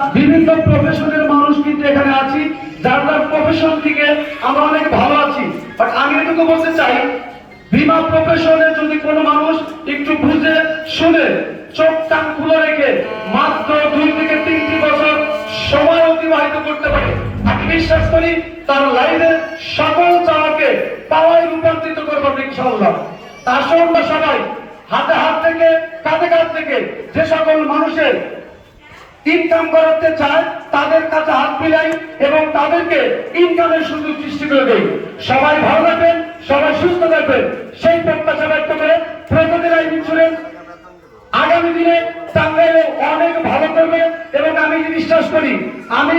বিভিন্ন প্রফেশনের মানুষ কিন্তু এখানে আছি, যার যার প্রফেশন থেকে আমরা অনেক ভালো আছি। বাট আমি এটুকু বলতে চাই, বিমা প্রফেশনে যদি কোনো মানুষ একটু বুঝে, শুনে, চোখ কান খুলে রেখে মাত্র দুই থেকে তিনটি বছর সময় অতিবাহিত করতে পারে, আমি বিশ্বাস করি তার লাইফের সকল চাওয়াকে পাওয়ায় রূপান্তরিত করব ইনশাআল্লাহ। তার সঙ্গে সবাই, হাতে হাত থেকে কাঁধে কাঁধ থেকে যে সকল মানুষের ইনকাম করাতে চায়, তাদের কাছে হাত মিলাই এবং তাদেরকে ইনকামের সুযোগ সৃষ্টি করে দেই। সবাই ভালো থাকবেন, সবাই সুস্থ থাকবেন। সেই প্রত্যাশা ব্যক্ত করে প্রগতি লাইফ ইন্স্যুরেন্স আগামী দিনে টাঙ্গাইলে অনেক ভালো করবে এবং আমি বিশ্বাস করি, আমি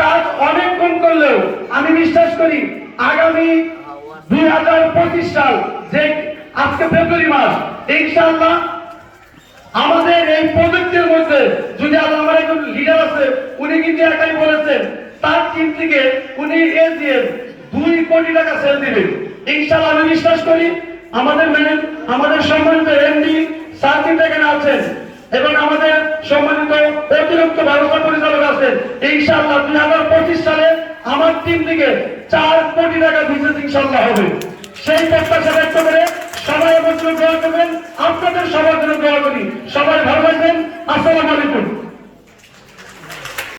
কাজ অনেক কম করলেও আমি বিশ্বাস করি আগামী দুই হাজার পঁচিশ সাল, যে আজকে ফেব্রুয়ারি মাস, ইনশাআল্লাহ যদি আমার একজন লিডার আছে, উনি কিন্তু একাই বলেছেন, তার টিম থেকে উনি এজিএম, দুই কোটি টাকা সেল দিবেন। ইনশাআল্লাহ আমি বিশ্বাস করি, আমাদের ম্যানেজ, আমাদের সম্মানিত এমডি সার্কিট এখানে আছেন, এবং আমাদের সম্মানিত অতিরিক্ত ব্যবস্থা পরিচালক আছেন। ইনশাআল্লাহ দুই হাজার পঁচিশ সালে আমার টিম থেকে চার কোটি টাকা বিজনেস ইনশাআল্লাহ হবে। সেই প্রত্যাশা ব্যক্ত করে সবাই আমার জন্য দোয়া করবেন, আপনাদের সবার জন্য দোয়া করি। সবাই ভালো থাকবেন। আসসালামু আলাইকুম।